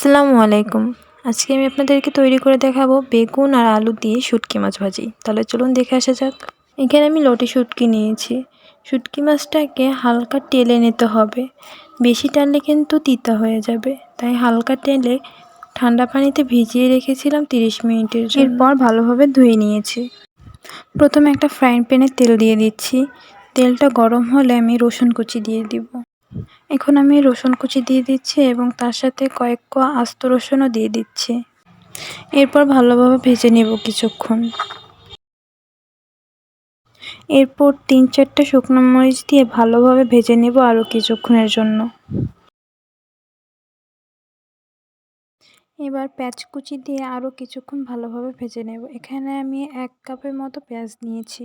আসসালামু আলাইকুম। আজকে আমি আপনাদেরকে তৈরি করে দেখাবো বেগুন আর আলু দিয়ে শুটকি মাছ ভাজি। তাহলে চলুন দেখে আসা যাক। এখানে আমি লটি শুটকি নিয়েছি। শুটকি মাছটাকে হালকা টেলে নিতে হবে। বেশি টানলে কিন্তু তিতা হয়ে যাবে। তাই হালকা টেলে ঠান্ডা পানিতে ভিজিয়ে রেখেছিলাম তিরিশ মিনিটের এরপর ভালোভাবে ধুয়ে নিয়েছি। প্রথমে একটা ফ্রাইং প্যানে তেল দিয়ে দিচ্ছি। তেলটা গরম হলে আমি রসুন কুচি দিয়ে দিব। এখন আমি রসুন কুচি দিয়ে দিচ্ছি এবং তার সাথে কয়েক কোয়া আস্ত রসুনও দিয়ে দিচ্ছি। এরপর ভালোভাবে ভেজে নেব কিছুক্ষণ। এরপর তিন চারটে শুকনো মরিচ দিয়ে ভালোভাবে ভেজে নেব আরও কিছুক্ষণের জন্য। এবার পেঁয়াজ কুচি দিয়ে আরও কিছুক্ষণ ভালোভাবে ভেজে নেব। এখানে আমি এক কাপের মতো পেঁয়াজ নিয়েছি।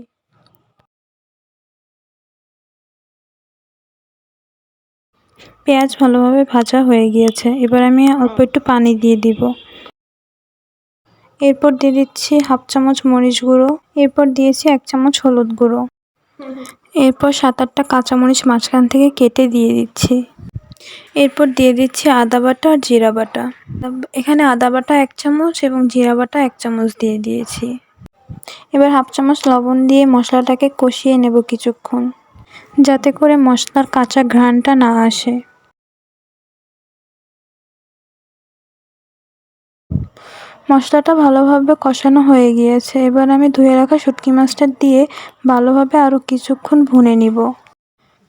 পেঁয়াজ ভালোভাবে ভাজা হয়ে গিয়েছে। এবার আমি অল্প একটু পানি দিয়ে দিব। এরপর দিয়ে দিচ্ছি হাফ চামচ মরিচ গুঁড়ো। এরপর দিয়েছি এক চামচ হলুদ গুঁড়ো। এরপর সাত আটটা কাঁচামরিচ মাঝখান থেকে কেটে দিয়ে দিচ্ছি। এরপর দিয়ে দিচ্ছি আদা বাটা আর জিরা বাটা। এখানে আদা বাটা এক চামচ এবং জিরা বাটা এক চামচ দিয়ে দিয়েছি। এবার হাফ চামচ লবণ দিয়ে মশলাটাকে কষিয়ে নেব কিছুক্ষণ। যাতে করে মশলার কাঁচা ঘ্রাণটা না আসে। মশলাটা ভালোভাবে কষানো হয়ে গিয়েছে। এবার আমি ধুয়ে রাখা শুটকি মাছটা দিয়ে ভালোভাবে আরও কিছুক্ষণ ভুনে নিব।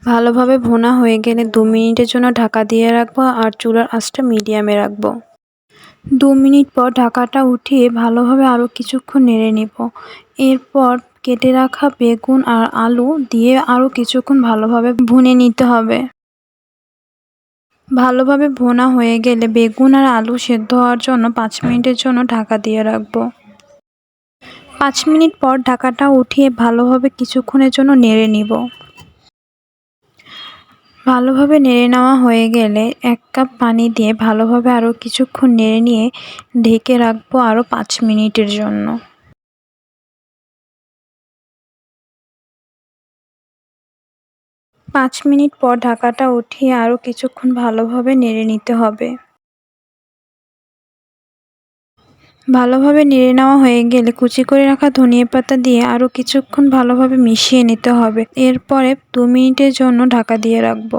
ভালোভাবে ভোনা হয়ে গেলে দু মিনিটের জন্য ঢাকা দিয়ে রাখব আর চুলার আঁচটা মিডিয়ামে রাখব। দু মিনিট পর ঢাকাটা উঠিয়ে ভালোভাবে আরও কিছুক্ষণ নেড়ে নিব। এরপর কেটে রাখা বেগুন আর আলু দিয়ে আরও কিছুক্ষণ ভালোভাবে ভুনে নিতে হবে। ভালোভাবে ভোনা হয়ে গেলে বেগুন আর আলু সেদ্ধ হওয়ার জন্য পাঁচ মিনিটের জন্য ঢাকা দিয়ে রাখব। পাঁচ মিনিট পর ঢাকাটা উঠিয়ে ভালোভাবে কিছুক্ষণের জন্য নেড়ে নিব। ভালোভাবে নেড়ে নেওয়া হয়ে গেলে এক কাপ পানি দিয়ে ভালোভাবে আরও কিছুক্ষণ নেড়ে নিয়ে ঢেকে রাখব আরও পাঁচ মিনিটের জন্য। পাঁচ মিনিট পর ঢাকাটা উঠিয়ে আরও কিছুক্ষণ ভালোভাবে নেড়ে নিতে হবে। ভালোভাবে নেড়ে নেওয়া হয়ে গেলে কুচি করে রাখা ধনিয়া পাতা দিয়ে আরও কিছুক্ষণ ভালোভাবে মিশিয়ে নিতে হবে। এরপরে দু মিনিটের জন্য ঢাকা দিয়ে রাখব।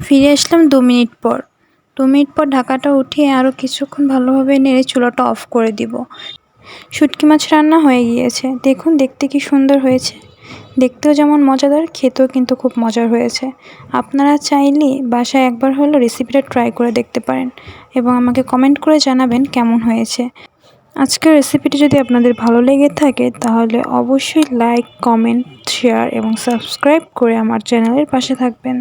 ফিরে আসলাম দু মিনিট পর। দু মিনিট পর ঢাকাটা উঠিয়ে আরও কিছুক্ষণ ভালোভাবে নেড়ে চুলাটা অফ করে দিব। শুটকি মাছ রান্না হয়ে গিয়েছে। দেখুন, দেখতে কি সুন্দর হয়েছে। দেখতেও যেমন মজাদার, খেতেও কিন্তু খুব মজার হয়েছে। আপনারা চাইলে বাসায় একবার হলেও রেসিপিটা ট্রাই করে দেখতে পারেন এবং আমাকে কমেন্ট করে জানাবেন কেমন হয়েছে। আজকের রেসিপিটি যদি আপনাদের ভালো লেগে থাকে, তাহলে অবশ্যই লাইক কমেন্ট শেয়ার এবং সাবস্ক্রাইব করে আমার চ্যানেলের পাশে থাকবেন।